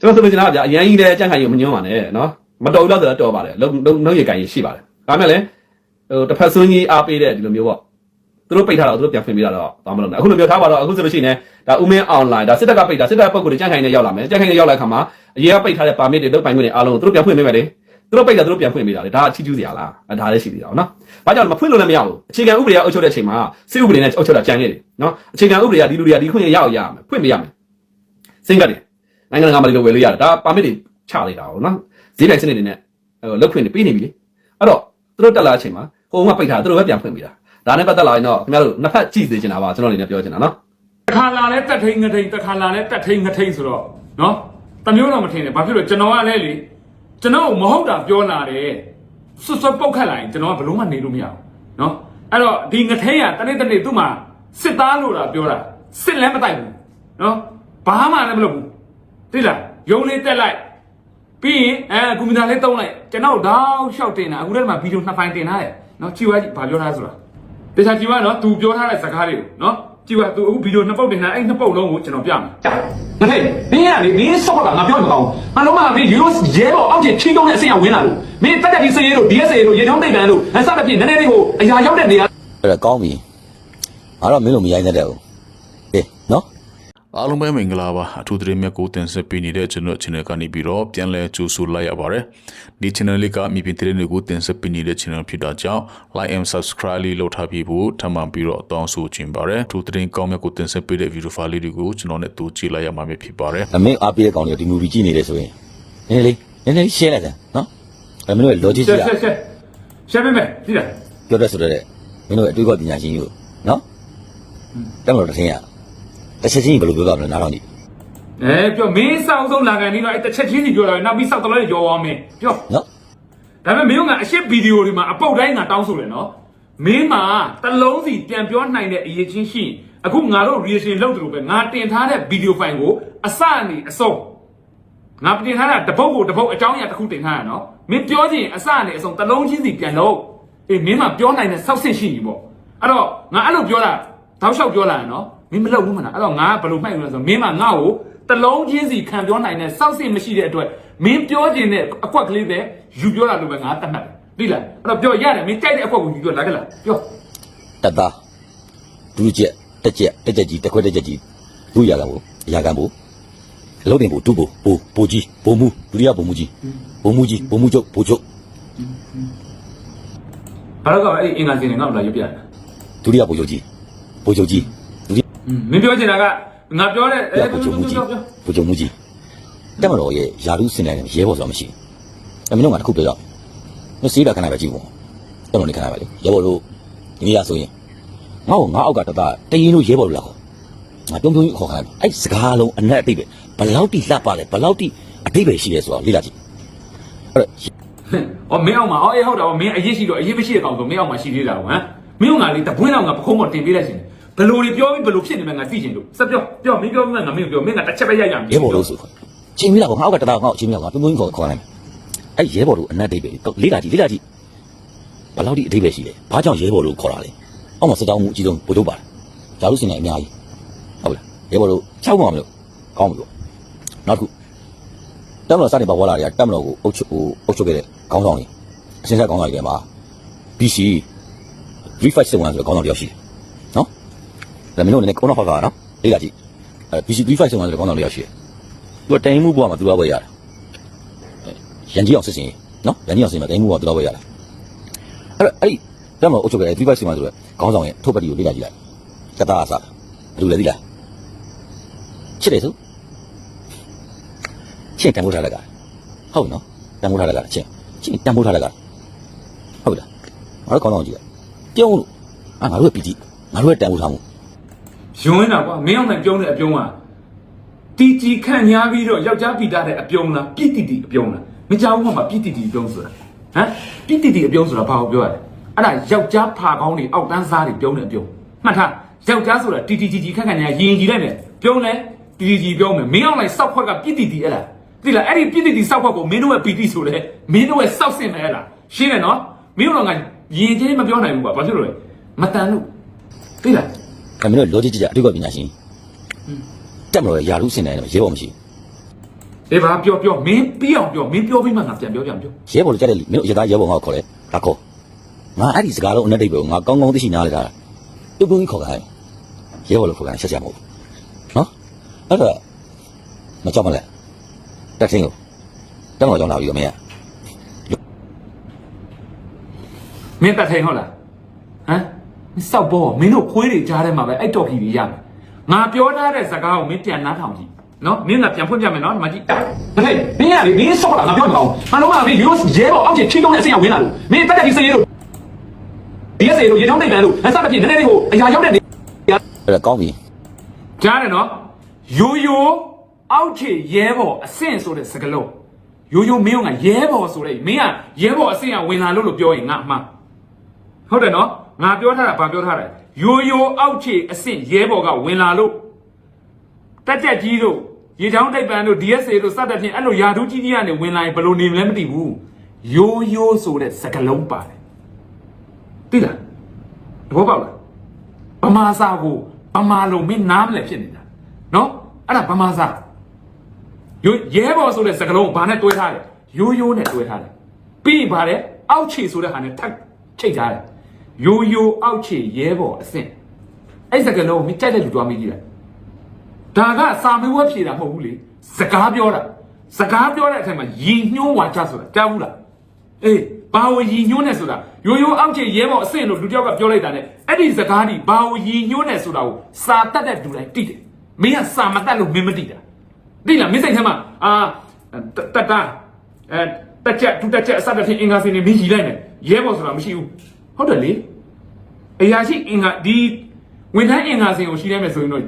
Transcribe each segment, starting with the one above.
ကျွန်တော်ဆိုလို့ကျွန်တော်ကဗျာအရင်ကြီးလည်းကြန့်ခိုင်ရမညွှန်းပါနဲ့နော်မတော်ဘူးတော့ဆိုတော့တော်ပါတယ်လုံးလုံးလုံးရကန်ရင်ရှိပါတယ်ဒါမှလည်းဟိုတစ်ဖက်ဆွန်းကြီးအားပေးတဲ့ဒီလိုမျိုးပေါ့သူတို့ပိတ်ထားတော့သူတို့ပြန်ဖွင့်ပေးတာတော့ဘာမှမလုပ်နဲ့အခုလိုမျိုးထားပါတော့အခုဆိုလို့ရှိရင်ဒါဥမင်းအွန်လိုင်းဒါစစ်တပ်ကပိတ်တာစစ်တပ်ပုံကိုကြန့်ခိုင်နေရောက်လာမယ်ကြန့်ခိုင်နေရောက်လာခါမှာအရင်ကပိတ်ထားတဲ့ပါမစ်တွေလုပ်ပိုင်ခွင့်တွေအားလုံးသူတို့ပြန်ဖွင့်ပေးမယ်လေသူတို့ပိတ်တာသူတို့ပြန်ဖွင့်ပေးတာလေဒါအချီးကျူးစရာလားအဲဒါလည်းရှိသေးတာနော်ဘာကြောင့်လဲမဖွင့်လို့လည်းမရဘူးအခြေခံဥပဒေကအုပ်ချုပ်တဲ့အချိန်မှာစစ်ဥပဒေနဲ့အုပ်ချုပ်တာကြံခဲ့တယ်နော်အခြေခံဥပဒေကဒီလူတွေကဒီခွင့်ရရအောင်ရမယ်ဖွင့်ပေးရမယ်စင်ကတ်တယ် နိုင်ငံတကာမှာဒီလိုဝယ်လို့ရတယ်ဒါပါမစ်တွေချလိုက်တာပေါ့နော်ဈေးပြိုင်စနစ်တွေနဲ့ဟိုလုပ်ခွင့်တွေပေးနေပြီလေအဲ့တော့သူတို့တက်လာတဲ့အချိန်မှာဟိုကပိတ်ထားသူတို့ပဲပြန်ဖွင့်ပေးတာဒါနဲ့ပတ်သက်လာရင်တော့ခင်ဗျားတို့နှစ်ဖက်ကြည့်စေချင်တာပါကျွန်တော်အနေနဲ့ပြောချင်တာနော်တစ်ခါလာလဲတက်ထိန်ငထိန်တစ်ခါလာလဲတက်ထိန်ငထိန်ဆိုတော့နော်တမျိုးတော့မထင်နဲ့ဘာဖြစ်လို့ကျွန်တော်ကလည်းလေကျွန်တော်မဟုတ်တာပြောလာတယ်ဆွတ်ဆွတ်ပုတ်ခတ်လာရင်ကျွန်တော်ကဘလို့မှနေလို့မရဘူးနော်အဲ့တော့ဒီငထိန်ကတနေ့တနေ့သူ့မှာစစ်သားလို့တာပြောတာစစ်လည်းမတိုက်ဘူးနော်ဘာမှလည်းမလုပ်ဘူး သိလားယုံလေးတက်လိုက်ပြီးရင်အဲကွန်ပျူတာလေးတုံးလိုက်ကျွန်တော်တောက်လျှောက်တင်တာအခုတည်းကဗီဒီယိုနှစ်ဖိုင်တင်ထားတယ်နော်ကြည့်ပါကြည့်ဘာပြောထားဆိုတာတခြားကြည့်ပါနော်သူပြောထားတဲ့စကားတွေကိုနော်ကြည့်ပါသူအခုဗီဒီယိုနှစ်ပုတ်တင်ထားအဲ့နှစ်ပုတ်လုံးကိုကျွန်တော်ပြမယ်ငါဟဲ့မင်းကလေမင်းဆော့တာငါပြောမကောင်းငါလုံးမမင်းရိုးရဲတော့အောက်ကျချီးတုံးတဲ့အဆင့်အဝင်လာလို့မင်းတက်တက်ပြီးစေးရဲလို့ DSA လို့ရေချောင်းတိတ်တန်းလို့အစတစ်ပြည့်နည်းနည်းလေးကိုအရာရောက်တဲ့နေရာအဲ့ဒါကောင်းပြီငါတော့မင်းလိုမရိုင်းတတ်တဲ့ဘူးဟေးနော် အားလုံးပဲမင်္ဂလာပါအထူးသတင်းမြတ်ကိုတင်ဆက်ပေးနေတဲ့ကျွန်တော် channel ကနေပြီးတော့ပြန်လည်ကြိုဆိုလိုက်ရပါတယ်ဒီ channel လေးကမြေပြင်သတင်းတွေကိုတင်ဆက်ပေးနေတဲ့ channel ဖြစ်တာကြောင့် like and subscribe လေးလုပ်ထားပြီးဖို့ထပ်မံပြီးတော့အတောင်းဆိုချင်ပါတယ်အထူးသတင်းကောင်းမြတ်ကိုတင်ဆက်ပေးတဲ့ video file လေးတွေကိုကျွန်တော်နဲ့တူကြည့်လိုက်ရမှာဖြစ်ပါတယ်အမင်းအားပေးတဲ့ကောင်တွေဒီ movie ကြည့်နေတယ်ဆိုရင်နည်းနည်းလေးနည်းနည်းလေး share လိုက်တယ်နော်အဲ့မင်းတို့ရဲ့ logic ရှကြီးက်ကရှက်ရှက်ရှက်ပေးမယ်ကြည့်လားပြောတဲ့ဆိုတဲ့မင်းတို့ရဲ့အတွေးခေါ်ပညာရှင်ကြီးကိုနော်တက်မလို့တစ်ထင်းရ တစ်ချက်ချင်းဘယ်လိုပြောကြမလဲနားထောင်ကြည့်အဲပြောမင်းစောင်းဆုံးလာကန်နေတော့အဲ့တစ်ချက်ချင်းစီပြောလာနောက်ပြီးစောက်တလဲရောသွားမယ်ပြောနော်ဒါပေမဲ့မင်းကအရှက်ဗီဒီယိုတွေမှာအပုတ်တိုင်းကတောင်းဆိုတယ်နော်မင်းမှာတလုံးစီပြန်ပြောနိုင်တဲ့အရေးချင်းရှိရင်အခုငါတို့ reaction လုပ်တယ်လို့ပဲငါတင်ထားတဲ့ဗီဒီယိုဖိုင်ကိုအစအနေအဆုံးငါပြင်ထားတာတပုတ်ကိုတပုတ်အကြောင်းအရာတစ်ခုတင်ထားရနော်မင်းပြောချင်အစနဲ့အဆုံးတစ်လုံးချင်းစီပြန်လို့အေးမင်းမပြောနိုင်တဲ့စောက်စစ်ရှိပြီပေါ့အဲ့တော့ငါအဲ့လိုပြောတာတောက်လျှောက်ပြောလာရနော် မင်းမလုပ်ဘူးမလားအဲ့တော့ငါဘယ်လိုမှိုက်လို့လဲဆိုမင်းမငါ့ကိုတစ်လုံးချင်းစီခံပြောနိုင်တဲ့စောက်စစ်မရှိတဲ့အတွက်မင်းပြောချင်တဲ့အကွက်ကလေးပဲယူပြောတာလို့ပဲငါတတ်မှတ်တယ်သိလားအဲ့တော့ပြောရတယ်မင်းကြိုက်တဲ့အကွက်ကိုယူပြောလာကြလားပြောတက်သားဒူးချက်တက်ချက်တက်ချက်ကြီးတက်ခွက်တက်ချက်ကြီးဒူးရကံဘူးအရာကံဘူးအလုံးတင်ဘူးတူဘူးဘူဘူကြီးဘူမူဒုတိယဘူမူကြီးဘူမူကြီးဘူမူချုပ်ဘူချုပ်ဘာလို့ကအဲ့ဒီအင်္ဂါစင်တွေငါ့ကိုလာရွပြတာဒုတိယဘူချုပ်ကြီးဘူချုပ်ကြီးဒုတိယ မင်းပြောချင်တာကငါပြောတဲ့ဘူချုပ်မူကြီးဘူချုပ်မူကြီးတက်မတော်ရဲ့ယာရုစင်တိုင်းရဲဘော်ဆိုတာမရှိဘူးအမင်းတို့ကတစ်ခုပြောရအောင်မစေးတာခဏပဲကြည့်ပေါ့တက်မတော်နေခဏပဲလေရဲဘော်တို့ဒီနေ့ရဆိုရင်ငါ့ကိုငါအောက်ကတသားတရင်လို့ရဲဘော်တို့လာခေါ်ငါပြုံးပြုံးကြီးခေါ်ခိုင်းတယ်အဲ့စကားလုံးအနက်အတိတ်ပဲဘလောက်တိလှပလဲဘလောက်တိအတိတ်ပဲရှိရဲဆိုတော့လေ့လာကြည့်အဲ့တော့။အော်မင်းအောင်မှာအော်အေးဟုတ်တာအော်မင်းအရေးရှိတော့အရေးမရှိတဲ့ကောင်ဆိုမင်းအောင်မှာရှိသေးတာဟမ်။မင်းအောင်ကလေတပွင့်အောင်ကပခုံးပေါ်တင်ပေးလိုက်ရှင်။ ဘလို့တွေပြောပြီးဘလို့ဖြစ်နေမှငါသိချင်လို့။စက်ပြောပြောမင်းပြောမှငါမင်းပြောမင်းကတစ်ချက်ပဲရိုက်ရမယ်။ရဲဘော်တို့ဆိုခေါ်ချင်းမိလာပေါ့ငါအောက်ကတသားငါ့ကိုချင်းမိလာငါပြုံးပြုံးကြီးခေါ်ခေါ်လိုက်အဲ့ရဲဘော်တို့အနက်အတိတ်ပဲလေ့လာကြည့်လေ့လာကြည့်ဘလောက်တိအတိတ်ပဲရှိလဲဘာကြောင့်ရဲဘော်တို့ခေါ်တာလဲအောက်မှာစတောင်းမှုအကြီးဆုံးဘို့တို့ပါတယ်ဂျာရုစင်နေအများကြီးဟုတ်လားရဲဘော်တို့၆ပေါင်မလို့ကောင်းပြီပေါ့နောက်တစ်ခုတက်မတော်စတင်ပါဝါလာတွေကတက်မတော်ကိုအုပ်ချုပ်ဟိုအုပ်ချုပ်ခဲ့တဲ့ခေါင်းဆောင်တွေအစင်းဆက်ခေါင်းဆောင်တွေထဲမှာ BC refresh စေဝန်ဆိုတဲ့ခေါင်းဆောင်တယောက်ရှိတယ်နော် ဒါမင်းတို့လည်းကိုနောက်ဖောက်တာနော်လေ့လာကြည့်အဲ BC refresh စေဝန်ဆိုတဲ့ခေါင်းဆောင်တယောက်ရှိတယ်သူကတိုင်မှုဘွားမှာသူတော့ပဲရတာရန်ကြီးအောင်စစ်စင်နော်ရန်ကြီးအောင်စစ်မှာတိုင်မှုဘွားသူတော့ပဲရတာအဲ့တော့အဲ့ဒီတက်မတော်အုပ်ချုပ်ခဲ့တဲ့ refresh စေဝန်ဆိုတဲ့ခေါင်းဆောင်ရဲ့ထုတ်ပတ်တီကိုလေ့လာကြည့်လိုက်ကတာအစားဘယ်လိုလဲသိလားချစ်တယ်ဆိုချင်းတန်ဖိုးထားလိုက်ကဟုတ်နော်တန်ဖိုးထားလိုက်ကချင်းချင်းတန်ဖိုးထားလိုက်ကဟုတ်လားငါတို့ကောင်းကောင်းကြည့်လိုက်ပြုံးလို့အာငါတို့ရဲ့ပီတိငါတို့ရဲ့တန်ဖိုးထားမှု ယွန်းတာကွာမင်းအောင်နိုင်ပြုံးတဲ့အပြုံးကတီတီခန့်ညားပြီးတော့ယောက်ျားပီတာတဲ့အပြုံးလားပြစ်တီတီအပြုံးလားမကြောက်ဘူးမှာပြစ်တီတီအပြုံးဆိုတာဟမ်ပြစ်တီတီအပြုံးဆိုတာဘာကိုပြောရလဲအဲ့ဒါယောက်ျားဖာကောင်းတွေအောက်တန်းစားတွေပြုံးတဲ့အပြုံးမှတ်ထားယောက်ျားဆိုတာတီတီတီတီခန့်ခန့်ညာရင်ကြည့်လိုက်မယ်ပြုံးလဲတီတီတီပြုံးမယ်မင်းအောင်နိုင်စောက်ခွက်ကပြစ်တီတီအဲ့လားသိလားအဲ့ဒီပြစ်တီတီစောက်ခွက်ကိုမင်းတို့ရဲ့ပီတီဆိုလဲမင်းတို့ရဲ့စောက်စင်မယ်အဲ့လားရှင်းတယ်နော်မင်းတို့ကရင်ချင်းမပြောနိုင်ဘူးကွာဘာဖြစ်လို့လဲမတန်လို့သိလား အဲ့မင်းတို့ logic ကြည့်ကြအတူကပညာရှင်တက်မလို့ရယာရုစင်တိုင်းတော့ရဲဘော်မရှိအေးပါပြောပြောမင်းပြီးအောင်ပြောမင်းပြောပြီးမှငါပြန်ပြောပြန်ပြောရဲဘော်လို့ကြားတဲ့လူမင်းတို့ရသားရဲဘော်ငါ့ကိုခေါ်တယ်ဒါခေါ်ငါအဲ့ဒီစကားလုံးအနဲ့တိတ်ပဲငါကောင်းကောင်းသိရှိနားလဲတာပြုံးပြုံးကြီးခေါ်ခိုင်းရဲဘော်လို့ခေါ်ခိုင်းဆက်ချက်မဟုတ်ဘူးနော်အဲ့တော့မကြောက်မလဲတက်ထင်းကိုတက်တော်ကြောင်းလာပြီးတော့မင်းကမင်းတတ်ထိုင်ဟုတ်လားဟမ်မင်း စောက်ပေါ်မင်းတို့ခွေးတွေကြားထဲမှာပဲအဲ့တော်ခီကြီးရမယ်ငါပြောထားတဲ့စကားကိုမင်းပြန်နားထောင်ကြည့်နော်မင်းကပြန်ဖွင့်ပြမယ်နော်ဒီမှာကြည့်ဒါပေမဲ့မင်းကလေမင်းဆော့တာငါပြောမကောင်းငါလုံးမမင်းရိုးရဲဘော်အောက်ကျချင်းတုံးတဲ့အဆင့်ရောက်ဝင်လာလို့မင်းတက်တက်ဒီစေးလို့ဒီစေးလို့ရေချောင်းတိတ်ပန်လို့အစတစ်ပြည့်နည်းနည်းလေးဟိုအရာရောက်တဲ့နေအဲ့ဒါကောင်းပြီကြားတယ်နော်ယိုယိုအောက်ခြေရဲဘော်အဆင့်ဆိုတဲ့စကားလုံးယိုယိုမင်းကရဲဘော်ဆိုတဲ့မင်းကရဲဘော်အဆင့်ကဝင်လာလို့လို့ပြောရင်ငါအမှားဟုတ်တယ်နော် ငါပြောထားတာဗာပြောထားတယ်ယိုယိုအောက်ခြေအဆင့်ရဲဘော်ကဝင်လာလို့တက်ကြက်ကြီးတို့ရေချောင်းတိတ်ပန်တို့ DSA တို့စသဖြင့်အဲ့လိုယာဒူးကြီးကြီးကနေဝင်လာရင်ဘယ်လိုနေမလဲမသိဘူးယိုယိုဆိုတဲ့စကားလုံးပါတယ်သိလားတဘောပေါက်လားဗမာစာကိုဗမာလုံးမင်းနားမလဲဖြစ်နေတာနော်အဲ့ဒါဗမာစာရိုးရဲဘော်ဆိုတဲ့စကားလုံးကိုဘာနဲ့တွဲထားလဲရိုးရိုးနဲ့တွဲထားတယ်ပြီးရင်ဗါတယ်အောက်ခြေဆိုတဲ့ဟာနဲ့ထပ်ချိတ်ထားတယ် ရိုးရိုးအောက်ခြေရဲဘော်အဆင့်အဲ့စကားလုံးကိုမင်းကြိုက်တဲ့လူတွားမိကြည့်လိုက်ဒါကစာမေးပွဲဖြေတာမဟုတ်ဘူးလေစကားပြောတာစကားပြောတဲ့အထက်မှာယဉ်ညှိုးဝါချဆိုတာကြားဘူးလားအေးဘာဝယီညွှန်းနေဆိုတာရိုးရိုးအောက်ခြေရဲဘော်အဆင့်လို့လူတစ်ယောက်ကပြောလိုက်တာ ਨੇ အဲ့ဒီစကားဒီဘာဝယီညွှန်းနေဆိုတာကိုစာတတ်တဲ့လူတိုင်းသိတယ်မင်းကစာမတတ်လို့မင်းမသိတာသိလားမင်းစိတ်ထဲမှာအာတတတာအဲတက်ချက်ဒုတက်ချက်အစတစ်ဖြစ်အင်္ဂါစင်နေမင်းကြီးလိုက်မယ်ရဲဘော်ဆိုတာမရှိဘူး ဟုတ်တယ်လေအရာရှိအင်္ဂါဒီဝန်ထမ်းအင်္ဂါစင်ကိုရှိရမယ်ဆိုရင်တော့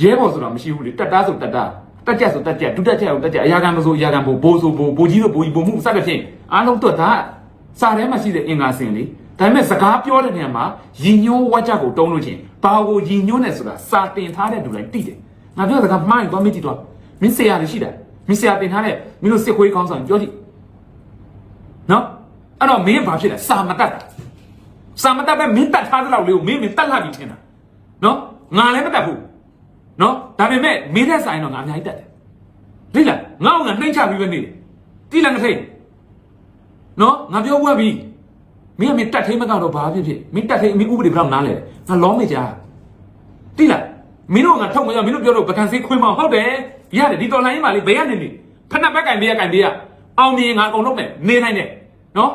ရဲဘော်ဆိုတာမရှိဘူးလေတက်တာဆိုတက်တာတက်ချက်ဆိုတက်ချက်ဒုတက်ချက်ဆိုတက်ချက်အရာခံမဆိုအရာခံဘို့ဘိုးဆိုဘိုးဘိုးကြီးဆိုဘိုးကြီးဘိုးမှုစသဖြင့်အားလုံးတွက်တာစာထဲမှာရှိတဲ့အင်္ဂါစင်လေဒါပေမဲ့စကားပြောတဲ့နေရာမှာယဉ်ညိုးဝါကြကိုတုံးလို့ချင်းဘာကိုယဉ်ညိုးနေဆိုတာစာတင်ထားတဲ့လူတိုင်းသိတယ်ငါပြောစကားမှားရင်သွားမသိတော့မင်းဆရာတွေရှိတယ်မင်းဆရာတင်ထားတဲ့မင်းတို့စစ်ခွေးကောင်းဆောင်ပြောကြည့်နော်အဲ့တော့မင်းဘာဖြစ်လဲစာမတတ်တာ စာမတတ်ပဲမင်းတတ်ထားတဲ့လောက်လေးကိုမင်းမင်းတတ်လာပြီထင်တာနော်ငါလည်းမတတ်ဘူးနော်ဒါပေမဲ့မင်းတဲ့ဆိုင်တော့ငါအများကြီးတတ်တယ်သိလားငါ့ကိုငါနှိမ့်ချပြီးပဲနေတယ်တိလားငါထိတ်နော်ငါပြောဝက်ပြီမင်းကမင်းတတ်ထိမ့်မကတော့ဘာဖြစ်ဖြစ်မင်းတတ်ထိမ့်မင်းဥပဒေဘယ်တော့နားလဲငါလောမေကြားတိလားမင်းတို့ကငါထုတ်မရမင်းတို့ပြောတော့ပကံစေးခွင်းမဟုတ်တယ်ရတယ်ဒီတော်လိုင်းမှာလေဘယ်ကနေနေဖက်နှက်ဘက်ကင်ဘေးကကင်ဘေးကအောင်မြင်ငါအကုန်လုံးမယ်နေနိုင်တယ်နော်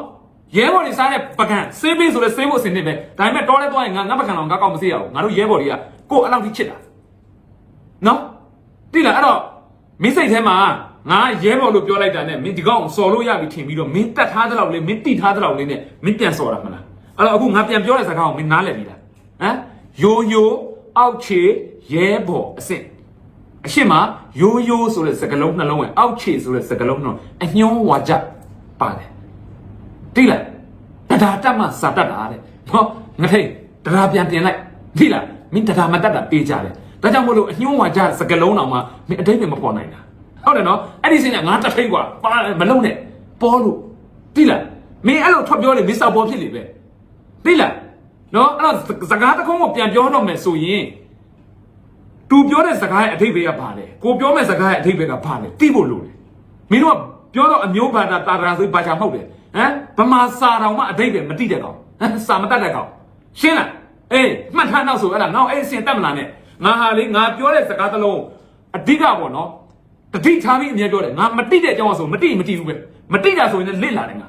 ရဲဘော်တွေစားတဲ့ပကံစေးပေးဆိုလဲစေးဖို့အစင်နေပဲဒါပေမဲ့တော်လဲသွားရင်ငါငါပကံအောင်ငါကောက်မစေးရအောင်ငါတို့ရဲဘော်တွေကကို့အလောက်ကြီးချစ်တာနော်တိလားအဲ့တော့မင်းစိတ်ထဲမှာငါရဲဘော်လို့ပြောလိုက်တာနဲ့မင်းဒီကောင်စော်လို့ရပြီထင်ပြီးတော့မင်းတတ်ထားတဲ့လောက်လေးမင်းတိထားတဲ့လောက်လေးနဲ့မင်းပြန်စော်တာမလားအဲ့တော့အခုငါပြန်ပြောတဲ့စကားကိုမင်းနားလည်ပြီလားဟမ်ယိုယိုအောက်ခြေရဲဘော်အစ်စ်အရှိမယိုယိုဆိုတဲ့စကားလုံးနှလုံးရဲ့အောက်ခြေဆိုတဲ့စကားလုံးနှလုံးအညှိုးဝါကြပါတယ် တိလားတဒါတက်မှစာတက်တာတဲ့နော်ငါထိတ်တဒါပြန်တင်လိုက်တိလားမင်းတဒါမတက်တာပေးကြတယ်ဒါကြောင့်မို့လို့အညှိုးဝါကြစကားလုံးတော်မှာမင်းအတိတ်ပဲမပေါ်နိုင်တာဟုတ်တယ်နော်အဲ့ဒီစင်ကငါတထိတ်กว่าပါမလုံးနဲ့ပေါ်လို့တိလားမင်းအဲ့လိုထွက်ပြောလေမစ္စတာပေါ်ဖြစ်လေပဲတိလားနော်အဲ့တော့စကားတစ်ခုံးကိုပြန်ပြောတော့မယ်ဆိုရင်သူပြောတဲ့စကားရဲ့အထိပ္ပယ်ကဘာလဲကိုပြောမဲ့စကားရဲ့အထိပ္ပယ်ကဘာလဲသိဖို့လိုတယ်မင်းတို့ကပြောတော့အမျိုးဘာသာတာတာဆိုဘာချာမဟုတ်တယ် ဟမ်ဗမာစာတော်မှအထိပ္ပယ်မတိတဲ့ကောင်ဟမ်စာမတတ်တဲ့ကောင်ရှင်းလားအေးမှတ်ထားနောက်ဆိုအဲ့ဒါငါ့အဲ့အစင်တက်မလားနဲ့ငါဟာလေငါပြောတဲ့စကားတစ်လုံးအဓိကပေါ့နော်တတိထားပြီးအမြဲပြောတယ်ငါမတိတဲ့အကြောင်းဆိုမတိမတိဘူးပဲမတိတာဆိုရင်လည်းလစ်လာတယ်ငါ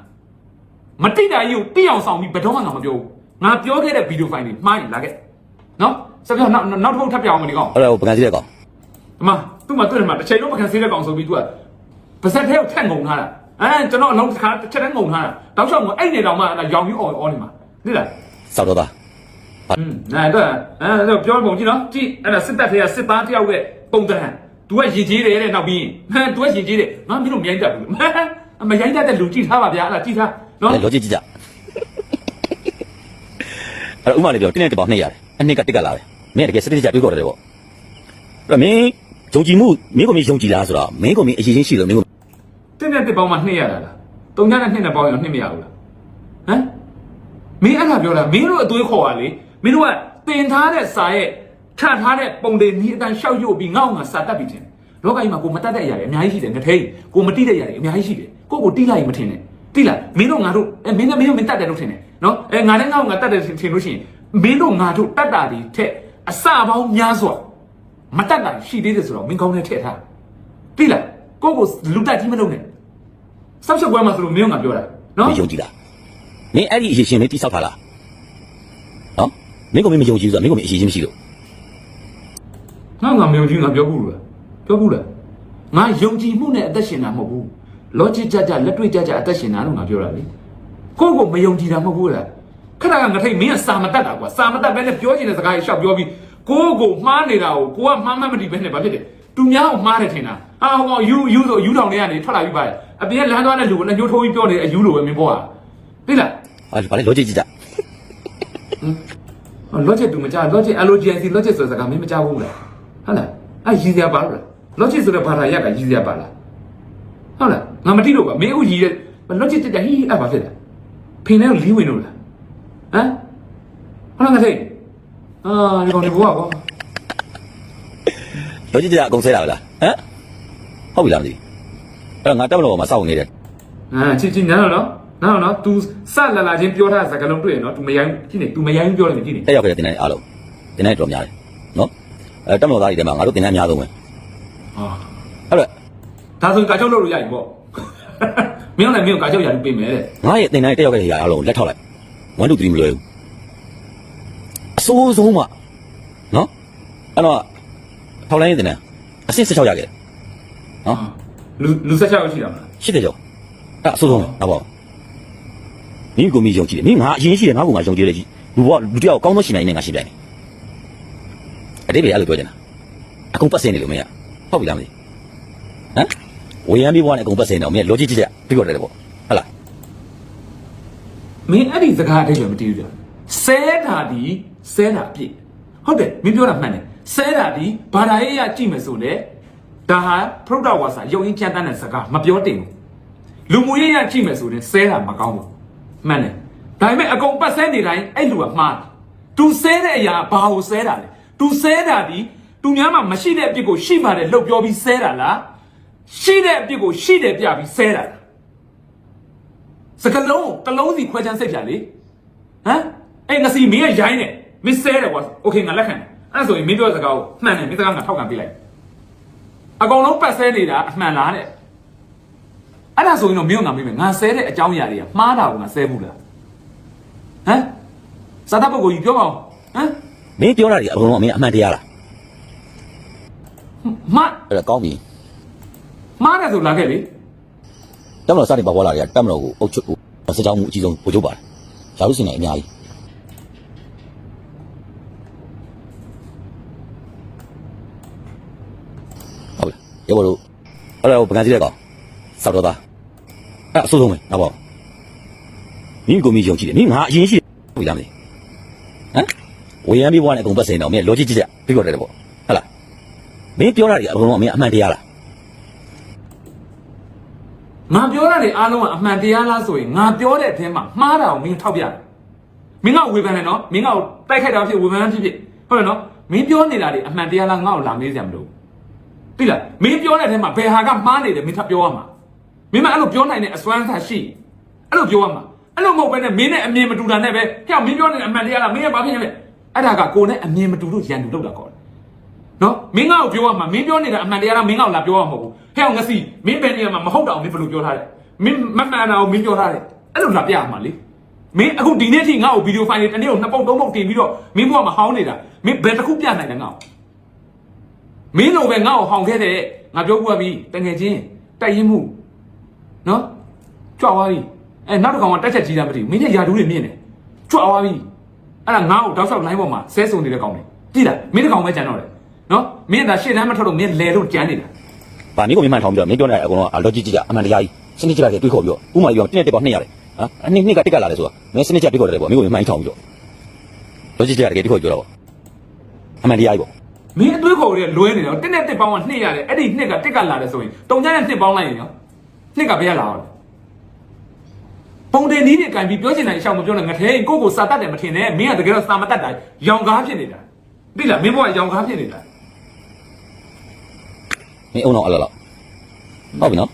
မတိတာကြီးကိုတိအောင်ဆောင်ပြီးဘယ်တော့မှငါမပြောဘူးငါပြောခဲ့တဲ့ဗီဒီယိုဖိုင်တွေမှားရင်လာခဲ့နော်ဆက်ပြောနောက်နောက်တစ်ခုထပ်ပြအောင်မဒီကောင်အဲ့ဒါကိုပကံစီတဲ့ကောင်ဒီမှာသူ့မှာတွေ့တယ်မှာတစ်ချိန်လုံးမခံစေးတဲ့ကောင်ဆိုပြီးသူကပါဇက်ထဲကိုထက်ငုံထားတာ အဲကျွန်တော်အလုံးတစ်ခါတစ်ချက်တည်းငုံထားတာတောက်ချောင်းကအဲ့နေတော့မှအဲ့ဒါရောင်ပြီးအော်အော်နေမှာသိလားစောက်တော့သားอืมအဲ့ဒါအဲ့ဒါပြောပုံကြည့်နော်ကြည့်အဲ့ဒါစစ်တပ်ထဲကစစ်သားတယောက်ရဲ့ပုံတံသူကရင်ကြီးတယ်တဲ့နောက်ပြီးဟမ်သူကရင်ကြီးတယ်ငါမင်းတို့မြိုင်းတတ်ဘူးမရိုင်းတတ်တဲ့လူကြည့်ထားပါဗျာအဲ့ဒါကြည့်ထားနော်အဲ့လောကြည့်ကြည့်ကြအဲ့ဥမာလေးပြောတင်းတဲ့တပေါင်းနှိပ်ရတယ်အနှစ်ကတစ်ကလာတယ်မင်းကတကယ်စတိကျတွေးခေါ်တယ်ပေါ့အဲ့တော့မင်းယုံကြည်မှုမင်းကိုမင်းယုံကြည်လားဆိုတော့မင်းကိုမင်းအရင်ချင်းရှိလို့မင်းကို တင်းတဲ့တစ်ပေါင်းမှနှိမ့်ရတာလားတုံညနဲ့နှိမ့်တဲ့ပေါင်းရောနှိမ့်မရဘူးလားဟမ်မင်းအဲ့ဒါပြောတာမင်းတို့အသွေးခေါ်ပါလေမင်းတို့ကတင်ထားတဲ့စာရဲ့ထထားတဲ့ပုံတွေနီးအတိုင်းရှောက်ရုပ်ပြီးငေါ့ငါစာတတ်ပြီးတင်လောကကြီးမှာကိုမတတ်တဲ့အရာတွေအများကြီးရှိတယ်ငထိန်ကိုမတိတဲ့အရာတွေအများကြီးရှိတယ်ကိုကိုတိလိုက်ရင်မထင်နဲ့တိလိုက်မင်းတို့ငါတို့အဲမင်းနဲ့မင်းတို့မင်းတတ်တယ်လို့ထင်တယ်နော်အဲငါလည်းငါ့ကိုငါတတ်တယ်ထင်လို့ရှိရင်မင်းတို့ငါတို့တတ်တာတွေထက်အစပေါင်းများစွာမတတ်တာရှိသေးတယ်ဆိုတော့မင်းကောင်းနဲ့ထည့်ထားတိလိုက်ကိုကိုလူတက်ကြီးမလုပ်နဲ့ ဆောက်ချက်ပွဲမှာဆိုလို့မင်းကငါပြောတာနော်မယုံကြည်လားမင်းအဲ့ဒီအရေးရှင်လေးတိဆောက်ထားလားနော်မင်းကမင်းမယုံကြည်ဘူးဆိုတော့မင်းကမင်းအရေးချင်းမရှိလို့ငါငါမယုံကြည်ငါပြောဘူးလားပြောဘူးလားငါယုံကြည်မှုနဲ့အသက်ရှင်တာမဟုတ်ဘူး logic ကြကြလက်တွေ့ကြကြအသက်ရှင်တာလို့ငါပြောတာလေကိုယ့်ကိုမယုံကြည်တာမဟုတ်ဘူးလားခဏကငါထိတ်မင်းကစာမတတ်တာကွာစာမတတ်ဘဲနဲ့ပြောချင်တဲ့စကားကြီးရှောက်ပြောပြီးကိုယ့်ကိုမှားနေတာကိုကိုကမှားမှန်းမတည်ဘဲနဲ့ဘာဖြစ်တယ်သူများကိုမှားတယ်ထင်တာဟာဟောယူယူဆိုယူတောင်တွေကနေထွက်လာပြီးပါတယ် အပြင်ကလမ်းသွားတဲ့လူကိုလည်းညှိုးထိုးပြီးပြောနေတဲ့အယူလိုပဲမင်းပေါ်တာသိလားဟာဘာလဲ logic ကြည့်ကြဟော logic တူမကြား logic LOGIC logic ဆိုတဲ့စကားမင်းမကြားဘူးလားဟုတ်လားအဲ့ရည်စရာပါလို့လား logic ဆိုတဲ့ဘာသာရပ်ကရည်စရာပါလားဟုတ်လားငါမသိလို့ပါမင်းအခုရည်ရဲ့ logic တက်ကြဟီးအဲ့ဘာဖြစ်လဲဖင်ထဲကိုလီးဝင်လို့လားဟမ်ဟုတ်လားငါထိတ်အာဒီကောင်ဒီဘွားကွာ logic ကြည့်ကြအကုန်ဆဲတာလားဟမ်ဟုတ်ပြီလားမသိ အဲ့တော့ငါတက်မလို့မှာစောင့်နေတယ် အာချစ်ချင်းနားတော့နော်နားတော့နော် तू စလာလာချင်းပြောထားတဲ့စကားလုံးတွေ့ရနော် तू မရိုင်းကြည့်နေ तू မရိုင်းပြောတယ်ကြည့်နေ တက်ရောက်ခဲ့တဲ့တင်တဲ့အားလုံးတင်တဲ့တော်များတယ်နော်အဲတက်မလို့သားတွေထဲမှာငါတို့တင်တဲ့အများဆုံးပဲ ဟာ ဟုတ်တယ် ဒါဆိုရင်ကာချုပ်လုပ်လို့ရပြီပေါ့မင်းကလည်းမင်းကိုကာချုပ်ရာလူပေးမယ်တဲ့ ငါရဲ့တင်တဲ့တက်ရောက်ခဲ့တဲ့ຢာအားလုံးလက်ထောက်လိုက်1 2 3မလွယ်ဘူးအစိုးဆုံးမှနော်အဲ့တော့ထောက်လိုင်းတင်တဲ့အဆင့်16ရခဲ့တယ်နော် လူလူဆက်ချောက်ရှိတာမလားရှစ်တဲ့ကြောအဲ့အဆိုးဆုံးပဲဟုတ်ပါဘူးမင်းကိုမီယုံကြည့်တယ်မင်းငါအရင်ရှိတယ်ငါကငါယုံကြည်တယ်ကြီးလူကလူတယောက်ကောင်းသောရှင်နိုင်နေငါရှင်းပြတယ်အတိတ်ပဲအဲ့လိုပြောချင်တာအကုန်ပတ်စင်နေလို့မင်းကဟုတ်ပြီလားမသိဟမ်ဝေယံပြီးဘွားနဲ့အကုန်ပတ်စင်နေတော့မင်း logic ကြည့်ကြပြီးတော့တယ်ပေါ့ဟုတ်လားမင်းအဲ့ဒီစကားအတိတ်ပဲမတည်ဘူးကြာဆဲတာဒီဆဲတာအပြည့်ဟုတ်တယ်မင်းပြောတာမှန်တယ်ဆဲတာဒီဘာသာရေးရကြည့်မယ်ဆိုလေ ဒါဟာဖရုဒ္ဓဝါစာယုံရင်ကြံတန်းတဲ့စကားမပြောတင်ဘူးလူမှုရေးရကြည့်မယ်ဆိုရင်ဆဲတာမကောင်းဘူးမှန်တယ်ဒါပေမဲ့အကုန်ပတ်ဆဲနေတိုင်းအဲ့လူကမှားတယ်သူဆဲတဲ့အရာဘာကိုဆဲတာလဲသူဆဲတာဒီသူများမှာမရှိတဲ့အပြစ်ကိုရှိပါတယ်လှုပ်ပြောပြီးဆဲတာလားရှိတဲ့အပြစ်ကိုရှိတယ်ပြပြီးဆဲတာလား စကလုံးကိုတစ်လုံးစီခွဲချမ်းစိတ်ဖြာလေဟမ်အဲ့ငါစီမင်းကရိုင်းတယ်မင်းဆဲတယ်ကွာโอเคငါလက်ခံတယ်အဲ့ဒါဆိုရင်မင်းပြောတဲ့စကားကိုမှန်တယ်မင်းစကားငါထောက်ခံပေးလိုက် အကောင်လုံးပတ်ဆဲနေတာအမှန်လားတဲ့အဲ့ဒါဆိုရင်တော့မင်းကငါမေးမယ်ငါဆဲတဲ့အကြောင်းအရာတွေကမှားတာကိုငါဆဲဘူးလားဟမ်စာတပ်ပုဂ္ဂိုလ်ကြီးပြောပါဦးဟမ်မင်းပြောတာတွေအကုန်လုံးအမင်းအမှန်တရားလားမအဲ့ဒါကောင်းပြီမှားတယ်ဆိုလာခဲ့လေတက်မလို့စတင်ပါဘွားလာတွေကတက်မလို့ကိုအုတ်ချုပ်ကိုစကြောင်းမှုအကြီးဆုံးပို့ချုပ်ပါတယ်ရာလို့စင်နေအများကြီး ဟုတ်ပြီရေဘောတို့အဲ့ဒါကိုပကံစီတဲ့ကောင်စောက်တော့သားအဲ့အဆိုးဆုံးပဲဟုတ်ပါဘူးမင်းကိုမီယုံကြည့်တယ်မင်းငါအရင်ရှိတယ်ဟုတ်ပြီလားမသိဟမ်ဝေယံပြီးဘွားနဲ့အကုန်ပတ်စင်တော့မင်း logic ကြည့်ကြပြီးတော့တယ်ပေါ့ဟုတ်လားမင်းပြောတာတွေအကုန်လုံးအမင်းအမှန်တရားလားငါပြောတာတွေအားလုံးကအမှန်တရားလားဆိုရင်ငါပြောတဲ့အထဲမှာမှားတာကိုမင်းထောက်ပြတယ်မင်းကဝေဖန်တယ်နော်မင်းကတိုက်ခိုက်တာဖြစ်ဝေဖန်တာဖြစ်ဖြစ်ဟုတ်တယ်နော်မင်းပြောနေတာတွေအမှန်တရားလားငါ့ကိုလာမေးစရာမလိုဘူး သိလားမင်းပြောတဲ့အထဲမှာဘယ်ဟာကမှားနေတယ်မင်းထပ်ပြောရမှာမင်းမအဲ့လိုပြောနိုင်တဲ့အစွမ်းစားရှိအဲ့လိုပြောရမှာအဲ့လိုမဟုတ်ဘဲနဲ့မင်းနဲ့အမြင်မတူတာနဲ့ပဲဟဲ့မင်းပြောနေတဲ့အမှန်တရားလားမင်းကဘာဖြစ်နေလဲအဲ့ဒါကကိုယ်နဲ့အမြင်မတူလို့ရန်တူလောက်တာကောနော်မင်းငါ့ကိုပြောရမှာမင်းပြောနေတဲ့အမှန်တရားလားမင်းငါ့ကိုလာပြောရမှာမဟုတ်ဘူးဟဲ့ငါစီမင်းဘယ်နေရာမှာမဟုတ်တာကိုမင်းဘယ်လိုပြောထားလဲမင်းမမှန်တာကိုမင်းပြောထားတယ်အဲ့လိုလာပြရမှာလေမင်းအခုဒီနေ့ထိငါ့ကိုဗီဒီယိုဖိုင်တွေတစ်နေ့ကိုနှစ်ပုတ်သုံးပုတ်တင်ပြီးတော့မင်းဘဝမှာဟောင်းနေတာမင်းဘယ်တစ်ခုပြနိုင်တယ်ငါ့ကို မင်းလိုပဲငါ့ကိုဟောင်းခဲ့တဲ့ငါပြောခုပြီတငယ်ချင်းတိုက်ရင်မှုနော်ကြွသွားပြီအဲနောက်တစ်ကောင်ကတက်ချက်ကြီးတာမသိဘူးမင်းရဲ့ယာဒူးတွေမြင်တယ်ကြွသွားပြီအဲ့ဒါငါ့ကိုတောက်လျှောက်လိုင်းပေါ်မှာဆဲဆုံနေတဲ့ကောင်တွေကြည့်လားမင်းတစ်ကောင်ပဲကြံတော့တယ်နော်မင်းကရှေ့တန်းမထွက်လို့မင်းလဲလို့ကြမ်းနေတာ။ဗာမင်းကိုမင်းမှန်ထောင်ပြီးတော့မင်းပြောနေတဲ့အကုန်လုံးက logic ကြည့်ကြအမှန်တရားကြီးစနစ်ကြလိုက်တွေးခေါ်ပြီးတော့ဥမာကြီးကတင်းနဲ့တက်ပေါ်နှိမ့်ရတယ်။ဟာအနှစ်နှစ်ကတက်ကလာတယ်ဆိုတာမင်းစနစ်ကြတွေးခေါ်တယ်ပေါ့မင်းကိုမင်းမှန်ထောင်ပြီးတော့ logic ကြတကယ်တွေးခေါ်ပြောတာပေါ့အမှန်တရားကြီးပေါ့ မင်းအသွေးခေါ်တွေလွဲနေတယ်တက်နဲ့တက်ပေါင်းကနှိမ့်ရတယ်အဲ့ဒီနှစ်ကတက်ကလာတယ်ဆိုရင်တုံကြတဲ့နှစ်ပေါင်းလိုက်ရင်ရောနှစ်ကဘယ်ရလာအောင်လဲပုံတယ်နီးတွေကင်ပြီးပြောချင်တဲ့အရှောင်မပြောနဲ့ငထဲကိုကိုစာတတ်တယ်မထင်နဲ့မင်းကတကယ်တော့စာမတတ်တာရောင်ကားဖြစ်နေတာသိလားမင်းဘဝရောင်ကားဖြစ်နေတာမင်းအုံတော့အဲ့လိုလောက်ဟုတ်ပြီနော်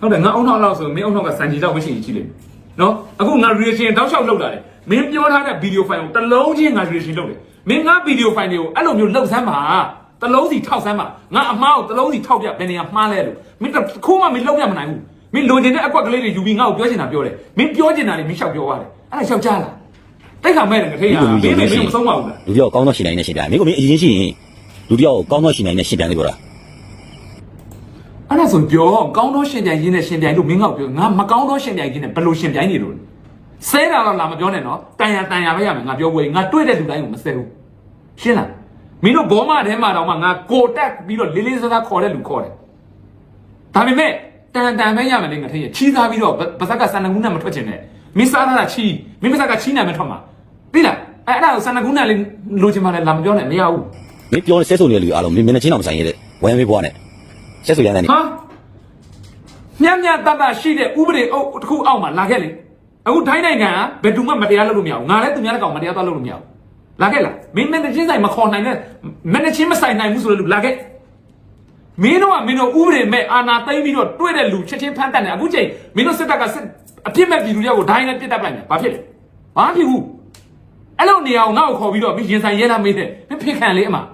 ဟုတ်တယ်ငါအုံနောက်လောက်ဆိုမင်းအုံနောက်ကစံကြီးတော့မရှိရင်ကြည့်လိမ့်မယ်နော်အခုငါ reaction တောက်လျှောက်လုပ်တာလေမင်းပြောထားတဲ့ video file ကိုတစ်လုံးချင်းငါ reaction လုပ်တယ် မင်းငါ video file တွေကိုအဲ့လိုမျိုးလှုပ်ဆမ်းပါတစ်လုံးစီထောက်ဆမ်းပါငါအမားကိုတစ်လုံးစီထောက်ပြဘယ်နေရာမှားလဲလို့မင်းတစ်ခုမှမင်းလုပ်ပြမနိုင်ဘူးမင်းလိုချင်တဲ့အကွက်ကလေးတွေယူပြီးငါ့ကိုပြောချင်တာပြောတယ်မင်းပြောချင်တာတွေမင်းလျှောက်ပြောရတယ်အဲ့ဒါလျှောက်ကြလားတိတ်ခါမဲ့တယ်ငါထိရမင်းမင်းမဆုံးပါဘူးလားလူတယောက်ကောင်းသောရှင်တိုင်းနဲ့ရှင်ပြန်မင်းကမင်းအရင်ရှိရင်လူတယောက်ကောင်းသောရှင်တိုင်းနဲ့ရှင်ပြန်နေပြောတာအဲ့ဒါဆိုပြောကောင်းသောရှင်ပြိုင်ရင်းနဲ့ရှင်ပြိုင်လို့မင်းငေါ့ပြောငါမကောင်းသောရှင်ပြိုင်ရင်းနဲ့ဘယ်လိုရှင်ပြိုင်နေလို့လဲ ဆဲတာတော့လာမပြောနဲ့နော်တန်ရတန်ရပဲရမယ်ငါပြောပွဲငါတွေ့တဲ့လူတိုင်းကိုမဆဲဘူးရှင်းလားမင်းတို့ဘောမထဲမှာတော့မှငါကိုတက်ပြီးတော့လေးလေးစားစားခေါ်တဲ့လူခေါ်တယ်ဒါပေမဲ့တန်တန်ပဲရမယ်လေငါထင်ရချီးသားပြီးတော့ဗဇက်ကစန္ဒကူးနဲ့မထွက်ချင်နဲ့မင်းစားတာချီးမင်းဗဇက်ကချီးနိုင်မထွက်မှာသိလားအဲ့အဲ့ဒါကိုစန္ဒကူးနဲ့လေးလိုချင်မှလည်းလာမပြောနဲ့မရဘူးမင်းပြောနေဆဲဆိုနေတဲ့လူအားလုံးမင်းမျက်နှာချင်းအောင်မဆိုင်ရတဲ့ဝမ်းမေးဘွားနဲ့ဆဲဆိုရတဲ့နေဟာမြတ်မြတ်တတ်တတ်ရှိတဲ့ဥပဒေအုပ်တစ်ခုအောက်မှာလာခဲ့လေ အခုထိုင်းနိုင်ငံကဘယ်သူမှမတရားလုပ်လို့မရဘူးငါလည်းသူများလည်းကောင်မတရားသွားလုပ်လို့မရဘူးလာခဲ့လားမင်းမင်းတချင်းဆိုင်မခေါ်နိုင်တဲ့မင်းတချင်းမဆိုင်နိုင်ဘူးဆိုလို့လူလာခဲ့မင်းတို့ကမင်းတို့ဥပဒေမဲ့အာဏာသိမ်းပြီးတော့တွေ့တဲ့လူချက်ချင်းဖမ်းတတ်တယ်အခုချိန်မင်းတို့စစ်တပ်ကစစ်အပြစ်မဲ့ပြည်သူတွေကိုဒိုင်းနဲ့ပြစ်တတ်ပလိုက်တယ်ဘာဖြစ်လဲဘာဖြစ်ဘူးအဲ့လိုနေအောင်ငါ့ကိုခေါ်ပြီးတော့မင်းရင်ဆိုင်ရဲလာမေးတယ်မင်းဖိခံလေအမဟမ်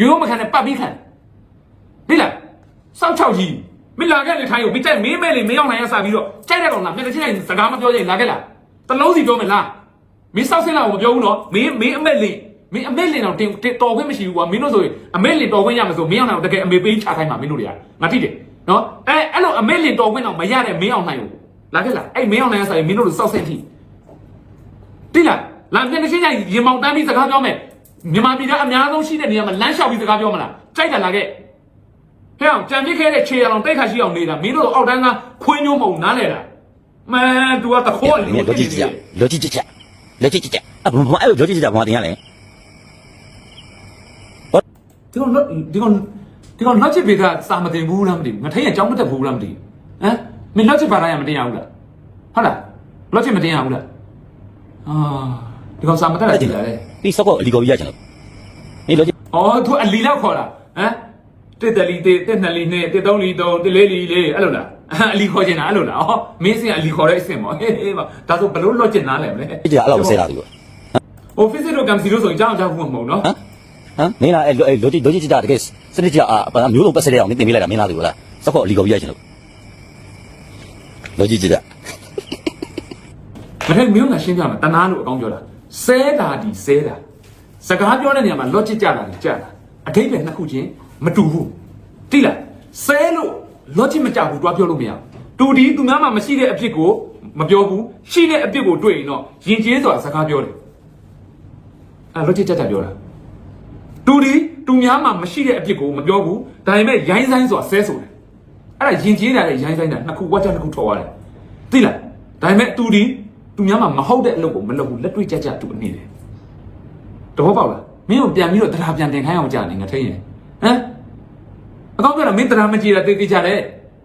ရိုးရိုးမခံနဲ့ပတ်ပြီးခံဒီလားစောက်ချောက်ကြီး မင်းလာခဲ့လေထိုင်းကိုမင်းကြိုက်မင်းမဲလေမင်းအောင်နိုင်ရစားပြီးတော့ကြိုက်တဲ့ကောင်လားမျက်နှာချင်းစကားမပြောရင်လာခဲ့လားတလုံးစီပြောမယ်လားမင်းစောက်စင်းလာကိုမပြောဘူးနော်မင်းမင်းအမက်လေမင်းအမက်လေတော့တင်တော်ခွင့်မရှိဘူးကွာမင်းတို့ဆိုရင်အမက်လေတော်ခွင့်ရမှာဆိုမင်းအောင်နိုင်ကိုတကယ်အမေပေးချခိုင်းမှာမင်းတို့တွေကငါတိတယ်နော်အဲအဲ့လိုအမက်လေတော်ခွင့်တော့မရတဲ့မင်းအောင်နိုင်ကိုလာခဲ့လားအဲ့မင်းအောင်နိုင်ရစားရင်မင်းတို့စောက်စင်းထိတိလားလာမျက်နှာချင်းကြီးရင်မောင်တန်းပြီးစကားပြောမယ်မြန်မာပြည်ကအများဆုံးရှိတဲ့နေရာမှာလမ်းလျှောက်ပြီးစကားပြောမလားကြိုက်တယ်လာခဲ့ ဟဲ့အောင်ကြံပြစ်ခဲ့တဲ့ခြေရအောင်တိတ်ခါရှိအောင်နေတာမင်းတို့အောက်တန်းကခွင်းညိုးမဟုတ်နားလဲတာမန် तू ကတခေါ်မင်းလောကြည့်ကြည့်လောကြည့်ကြည့်လောကြည့်ကြည့်အဘမအဲ့လိုလောကြည့်ကြည့်ဘာတင်ရလဲဒီကောင်ဒီကောင်ဒီကောင်လက်ချစ်ပေကစာမတင်ဘူးလားမသိဘူးငါထိုင်ရအကြောင်းမတက်ဘူးလားမသိဘူးဟမ်မင်းလက်ချစ်ပါတိုင်းမတင်ရဘူးလားဟုတ်လားလက်ချစ်မတင်ရဘူးလားအာဒီကောင်စာမတက်တာကြည့်လာလေပြီးစောက်ကအလီကောကြီးရချင်လို့မင်းလောကြည့်ဩ तू အလီလောက်ခေါ်တာဟမ် တစ်တလီတစ်တစ်နှစ်လီနှစ်တစ်သုံးလီသုံးတစ်လေးလီလေးအဲ့လိုလားအလီခေါ်ချင်တာအဲ့လိုလားဩမင်းစင်အလီခေါ်တဲ့အဆင့်ပေါ့ဟေးဟေးပါဒါဆိုဘလို့လွတ်ကျင်နားလဲမလဲကြည့်အဲ့လောက်မဆဲတာသူဟို physics တို့ chemistry တို့ဆိုရင်ကြောက်ကြောက်ဘူးမဟုတ်နော်ဟမ်ဟမ်မင်းလားအဲ့လောကြည့်လောကြည့်ကြည့်တကယ်စနစ်ကြအမျိုးလုံးပတ်စဲတဲ့အောင်တင်ပေးလိုက်တာမင်းလားသူလားစောက်ကအလီကောကြီးရချင်လို့လောကြည့်ကြည့်မထိုင်မျိုးကရှင်းပြမှာတနာလို့အကောင်းပြောတာဆဲတာဒီဆဲတာစကားပြောတဲ့နေရာမှာ logic ကြတာဒီကြတာအထိပ္ပယ်နှစ်ခုချင်း မတူဘူးတိလားဆဲလို့ logic မကြဘူးတွားပြောလို့မရဘူးတူဒီသူများမှာမရှိတဲ့အဖြစ်ကိုမပြောဘူးရှိတဲ့အဖြစ်ကိုတွေ့ရင်တော့ယဉ်ကျေးစွာစကားပြောတယ်အဲ logic ကြကြပြောတာတူဒီသူများမှာမရှိတဲ့အဖြစ်ကိုမပြောဘူးဒါပေမဲ့ရိုင်းဆိုင်စွာဆဲဆိုတယ်အဲ့ဒါယဉ်ကျေးတာနဲ့ရိုင်းဆိုင်တာနှစ်ခုဝါကြနှစ်ခုထော်ရတယ်သိလားဒါပေမဲ့တူဒီသူများမှာမဟုတ်တဲ့အလုပ်ကိုမလုပ်ဘူးလက်တွေ့ကြကြသူအနေနဲ့တဘောပေါက်လားမင်းကိုပြန်ပြီးတော့တရားပြန်တင်ခိုင်းအောင်ကြာနေငါထိရင်ဟမ် အကောင်းပြောတာမင်းတရားမကြည့်တာသိသိကြတယ်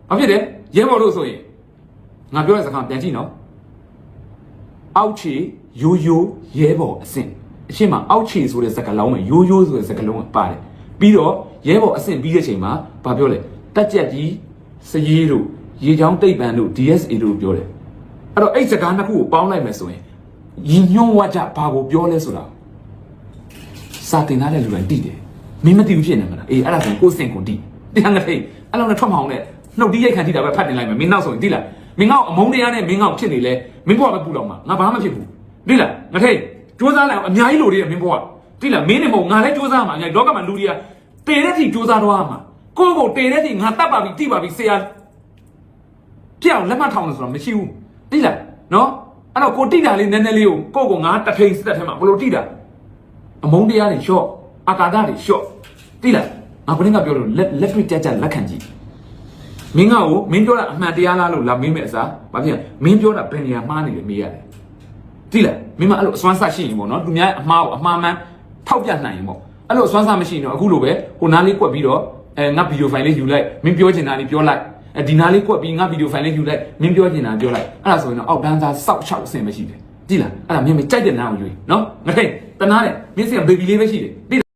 ဘာဖြစ်လဲရဲဘော်တို့ဆိုရင်ငါပြောတဲ့စကားပြန်ကြည့်နော်အောက်ချီယိုယိုရဲဘော်အဆင့်အချင်းမှာအောက်ချီဆိုတဲ့စကားလုံးမှာယိုယိုဆိုတဲ့စကားလုံးကပါတယ်ပြီးတော့ရဲဘော်အဆင့်ပြီးတဲ့ချိန်မှာဘာပြောလဲတက်ကြက်ကြီးစရေးတို့ရေချောင်းတိတ်ပံတို့ DSA တို့ပြောတယ်အဲ့တော့အဲ့စကားနှစ်ခုကိုပေါင်းလိုက်မယ်ဆိုရင်ယဉ်ညွန့်ဝကြဘာကိုပြောလဲဆိုတာစာတင်ထားတဲ့လူတိုင်းသိတယ်မင်းမသိဘူးဖြစ်နေမှာလားအေးအဲ့ဒါဆိုကိုယ်စင်ကိုသိတ ရားငါထိတ်အဲ့လောက်နဲ့ထွက်မအောင်နဲ့နှုတ်တီးရိုက်ခံထိတာပဲဖတ်တင်လိုက်မယ်မင်းနောက်ဆိုရင်သိလားမင်းငေါ့အမုန်းတရားနဲ့မင်းငေါ့ဖြစ်နေလဲမင်းဘွားပဲပူတော့မှာငါဘာမှမဖြစ်ဘူးသိလားငါထိတ်စူးစမ်းလိုက်အောင်အများကြီးလိုသေးတယ်မင်းဘွားသိလားမင်းနေမဟုတ်ငါလည်းစူးစမ်းမှာအများကြီးလောကမှာလူတွေကတေတဲ့ထိစူးစမ်းတော့မှာကိုယ့်ကိုတေတဲ့ထိငါတတ်ပါပြီတိပါပြီဆရာပြောင်းလက်မထောင်လို့ဆိုတော့မရှိဘူးတိလားနော်အဲ့တော့ကိုတိတာလေးနည်းနည်းလေးကိုကိုယ့်ကိုငါတထိန်စက်ထဲမှာဘလို့တိတာအမုန်းတရားတွေလျှော့အာကာသတွေလျှော့တိလား ငါဘယ်နဲ့ကပြောလို့လက်လက်တွေ့ကြကြလက်ခံကြည့်မင်းကကိုမင်းပြောတာအမှန်တရားလားလို့လာမင်းမဲ့အစားဘာဖြစ်လဲမင်းပြောတာဘယ်နေရာမှားနေလဲမေးရတယ်တိလားမင်းမအဲ့လိုအစွမ်းဆက်ရှိရင်ပေါ့နော်သူများအမှားကိုအမှားမှန်ထောက်ပြနိုင်ရင်ပေါ့အဲ့လိုအစွမ်းဆက်မရှိရင်တော့အခုလိုပဲဟိုနားလေးကွက်ပြီးတော့အဲငါဗီဒီယိုဖိုင်လေးယူလိုက်မင်းပြောချင်တာလေးပြောလိုက်အဲဒီနားလေးကွက်ပြီးငါဗီဒီယိုဖိုင်လေးယူလိုက်မင်းပြောချင်တာပြောလိုက်အဲ့ဒါဆိုရင်တော့အောက်တန်းသားစောက်ချောက်အဆင်မရှိတယ်ကြည်လားအဲ့ဒါမင်းမကြိုက်တဲ့နားကိုယူနော်ငါထိတ်တနာတယ်မင်းစင်ဘေဘီလေးပဲရှိတယ်